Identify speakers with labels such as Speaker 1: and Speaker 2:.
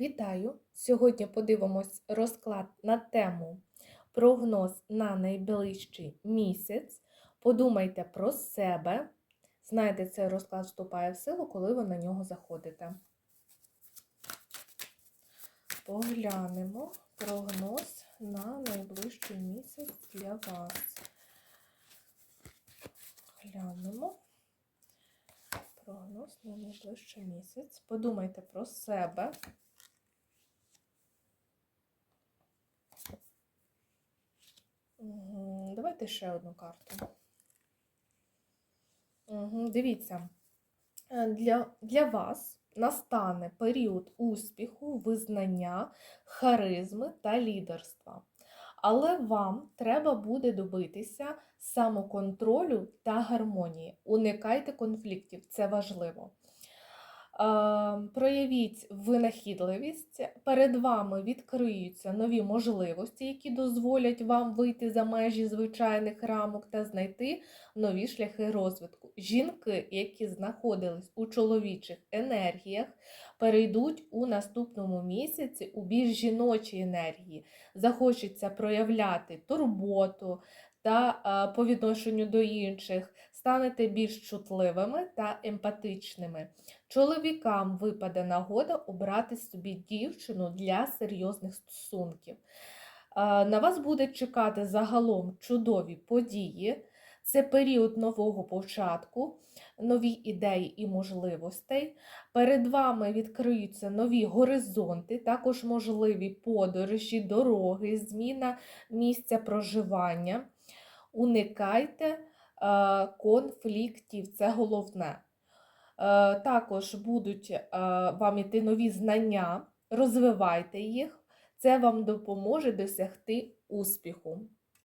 Speaker 1: Вітаю! Сьогодні подивимось розклад на тему прогноз на найближчий місяць. Подумайте про себе. Знаєте, цей розклад вступає в силу, коли ви на нього заходите. Поглянемо прогноз на найближчий місяць для вас. Глянемо. Прогноз на найближчий місяць. Подумайте про себе. Давайте ще одну карту. Мгм, Дивіться, Е, для, для вас настане період успіху, визнання, харизми та лідерства. Але вам треба буде добитися самоконтролю та гармонії. Уникайте конфліктів, це важливо. Е, Проявіть винахідливість, перед вами відкриються нові можливості, які дозволять вам вийти за межі звичайних рамок та знайти нові шляхи розвитку. Жінки, які знаходились у чоловічих енергіях, перейдуть у наступному місяці у більш жіночі енергії. Захочеться проявляти турботу та е, по відношенню до інших, станете більш чутливими та емпатичними. Чоловікам випаде нагода обрати собі дівчину для серйозних стосунків. На вас буде чекати загалом чудові події. Це період нового початку, нові ідеї і можливостей. Перед вами відкриються нові горизонти, також можливі подорожі, дороги, зміна місця проживання. Уникайте конфліктів, це головне. Е, Також будуть е, вам іти нові знання, розвивайте їх. Це вам допоможе досягти успіху.